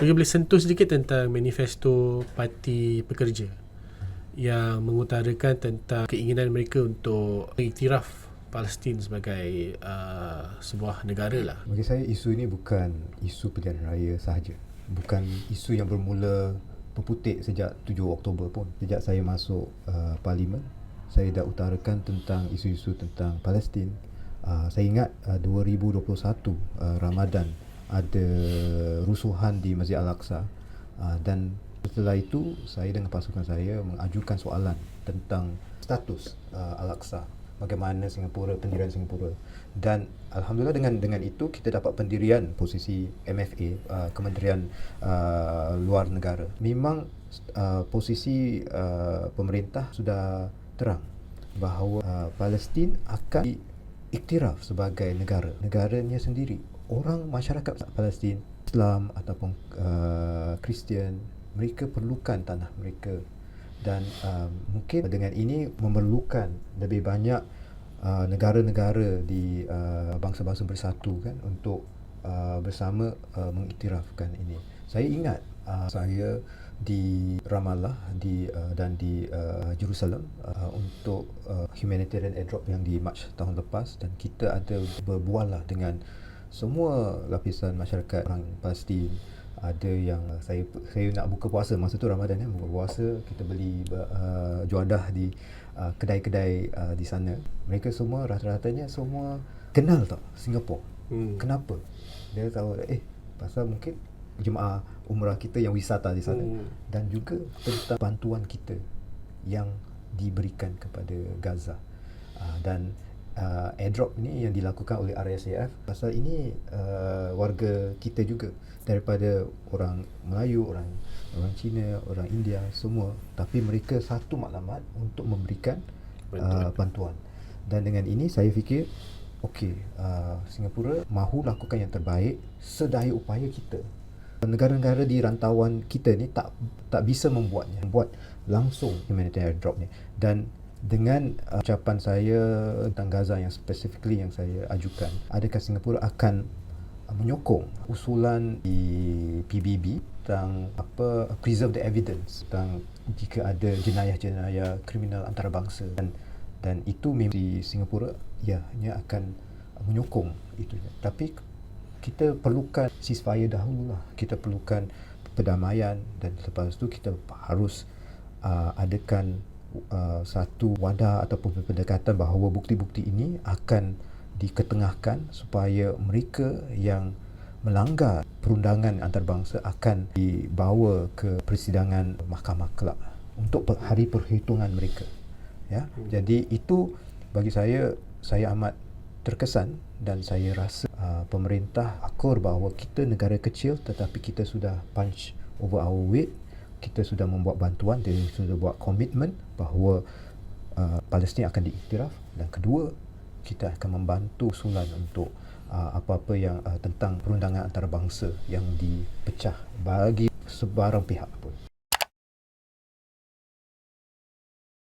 Bagi boleh sentuh sedikit tentang manifesto Parti Pekerja yang mengutarakan tentang keinginan mereka untuk mengiktiraf Palestin sebagai uh, sebuah negara lah. Bagi saya isu ini bukan isu pilihan raya sahaja. Bukan isu yang bermula berputik sejak 7 Oktober pun. Sejak saya masuk uh, parlimen, saya dah utarakan tentang isu-isu tentang Palestin. Uh, saya ingat uh, 2021 uh, Ramadan ada rusuhan di Masjid Al-Aqsa. Uh, dan setelah itu saya dengan pasukan saya mengajukan soalan tentang status uh, Al-Aqsa. Bagaimana Singapura pendirian Singapura. Dan alhamdulillah dengan dengan itu kita dapat pendirian posisi MFA uh, Kementerian uh, Luar Negara. Memang uh, posisi uh, pemerintah sudah terang bahawa uh, Palestin akan diiktiraf sebagai negara. Negaranya sendiri orang masyarakat Palestin Islam ataupun uh, Kristian mereka perlukan tanah mereka dan uh, mungkin dengan ini memerlukan lebih banyak uh, negara-negara di uh, bangsa-bangsa bersatu kan untuk uh, bersama uh, mengiktirafkan ini. Saya ingat uh, saya di Ramallah di uh, dan di uh, Jerusalem uh, untuk uh, humanitarian airdrop yang di Mac tahun lepas dan kita ada berbual lah dengan semua lapisan masyarakat orang Palestin ada yang saya saya nak buka puasa. Masa tu Ramadan ya buka puasa kita beli uh, juadah di uh, kedai-kedai uh, di sana. Mereka semua rata-ratanya semua kenal tak Singapura hmm. kenapa? Dia tahu eh pasal mungkin jemaah umrah kita yang wisata di sana. Hmm. dan juga tentang bantuan kita yang diberikan kepada Gaza. Uh, dan uh, airdrop ni yang dilakukan oleh RSAF pasal ini uh, warga kita juga daripada orang Melayu, orang orang Cina, orang India semua tapi mereka satu maklumat untuk memberikan bantuan. Uh, bantuan. Dan dengan ini saya fikir okey uh, Singapura mahu lakukan yang terbaik sedaya upaya kita. Negara-negara di rantauan kita ni tak tak bisa membuatnya, membuat langsung humanitarian drop ni dan dengan uh, ucapan saya tentang Gaza yang specifically yang saya ajukan. Adakah Singapura akan uh, menyokong usulan di PBB tentang apa preserve the evidence tentang jika ada jenayah-jenayah kriminal antarabangsa? Dan dan itu di Singapura ya nya akan menyokong itu. Tapi kita perlukan ceasefire dahululah kita perlukan perdamaian dan lepas itu kita harus uh, adakan uh, satu wadah ataupun pendekatan bahawa bukti-bukti ini akan diketengahkan supaya mereka yang melanggar perundangan antarabangsa akan dibawa ke persidangan mahkamah kelab untuk hari perhitungan mereka ya. Jadi itu bagi saya saya amat terkesan dan saya rasa uh, pemerintah akur bahawa kita negara kecil tetapi kita sudah punch over our weight kita sudah membuat bantuan dia sudah buat komitmen bahawa uh, Palestin akan diiktiraf. Dan kedua kita akan membantu usulan untuk uh, apa-apa yang uh, tentang perundangan antarabangsa yang dipecah bagi sebarang pihak pun